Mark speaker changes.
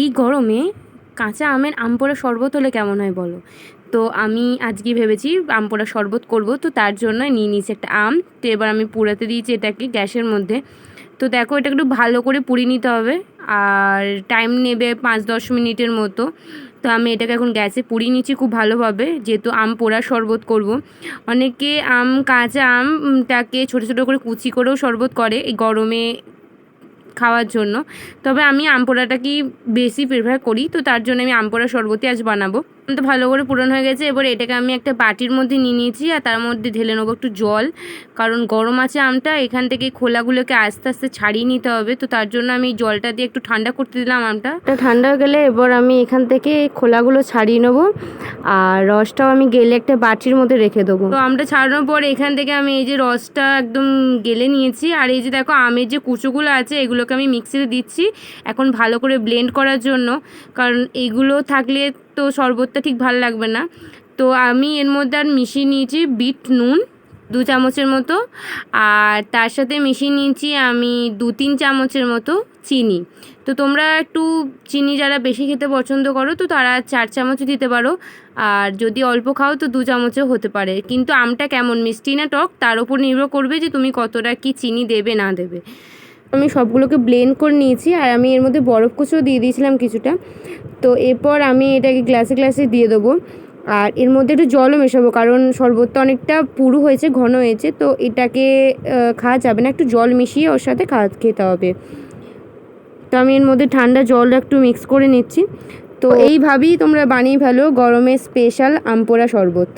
Speaker 1: এই গরমে কাঁচা আমের আম পোড়া শরবত হলে কেমন হয় বলো? তো আমি আজকে ভেবেছি আম পোড়া শরবত করব, তো তার জন্য নিয়ে নিয়েছি একটা আম। তো এবার আমি পুড়াতে দিয়েছি এটাকে গ্যাসের মধ্যে। তো দেখো এটা একটু ভালো করে পুড়িয়ে নিতে হবে। আর টাইম নেবে পাঁচ দশ মিনিটের মতো। তো আমি এটাকে এখন গ্যাসে পুড়িয়ে নিচ্ছি খুব ভালোভাবে, যেহেতু আম পোড়া শরবত করব। অনেকে আম, কাঁচা আমটাকে ছোটো ছোটো করে কুচি করেও শরবত করে। এই গরমে খাওয়ার জন্য। তবে আমি আম পোড়াটাকেই বেশি প্রিফার করি? তো তার জন্য আমি আম পোড়া শরবতই আজ বানাবো। তো ভালো করে পূরণ হয়ে গেছে। এবার এটাকে আমি একটা বাটির মধ্যে নিয়ে নিয়েছি আর তার মধ্যে ঢেলে নেব একটু জল। কারণ গরম আছে আমটা এখান থেকে খোলাগুলোকে আস্তে আস্তে ছাড়িয়ে নিতে হবে। তো তার জন্য আমি জলটা দিয়ে একটু ঠান্ডা করতে দিলাম আমটা। ঠান্ডা হয়ে গেলে এবার আমি এখান থেকে খোলাগুলো ছাড়িয়ে নেব। আর রসটাও আমি গেলে একটা বাটির মধ্যে রেখে দেবো। তো আমটা ছাড়ানোর পর এখান থেকে আমি এই যে রসটা একদম গেলে নিয়েছি। আর এই যে দেখো আমের যে কুচোগুলো আছে এগুলোকে আমি মিক্সিতে দিচ্ছি। এখন ভালো করে ব্লেন্ড করার জন্য। কারণ এইগুলো থাকলে তো শরবতটা ঠিক ভালো লাগবে না। তো আমি এর মধ্যে আর মিশিয়ে নিয়েছি বিট নুন, দু চামচের মতো। আর তার সাথে মিশিয়ে নিয়েছি আমি দু তিন চামচের মতো চিনি। তো তোমরা একটু চিনি যারা বেশি খেতে পছন্দ করো, তো তারা চার চামচও দিতে পারো। আর যদি অল্প খাও, তো দু চামচও হতে পারে। কিন্তু আমটা কেমন? মিষ্টি না টক? তার উপর নির্ভর করবে যে তুমি কতটা কি চিনি দেবে, না দেবে। আমি সবগুলোকে ব্লেন্ড করে নিয়েছি আর আমি এর মধ্যে বরফ কুচও দিয়ে দিয়েছিলাম কিছুটা। তো এরপর আমি এটাকে গ্লাসে গ্লাসে দিয়ে দেবো। আর এর মধ্যে একটু জলও মেশাবো কারণ শরবতটা অনেকটা পুরু হয়েছে ঘন হয়েছে তো এটাকে খাওয়া যাবে না। একটু জল মিশিয়ে ওর সাথে খাওয়া খেতে হবে। তো আমি এর মধ্যে ঠান্ডা জল একটু মিক্স করে নিচ্ছি। তো এইভাবেই তোমরা বানিয়ে ফেলো গরমে স্পেশাল আমপোড়া শরবত।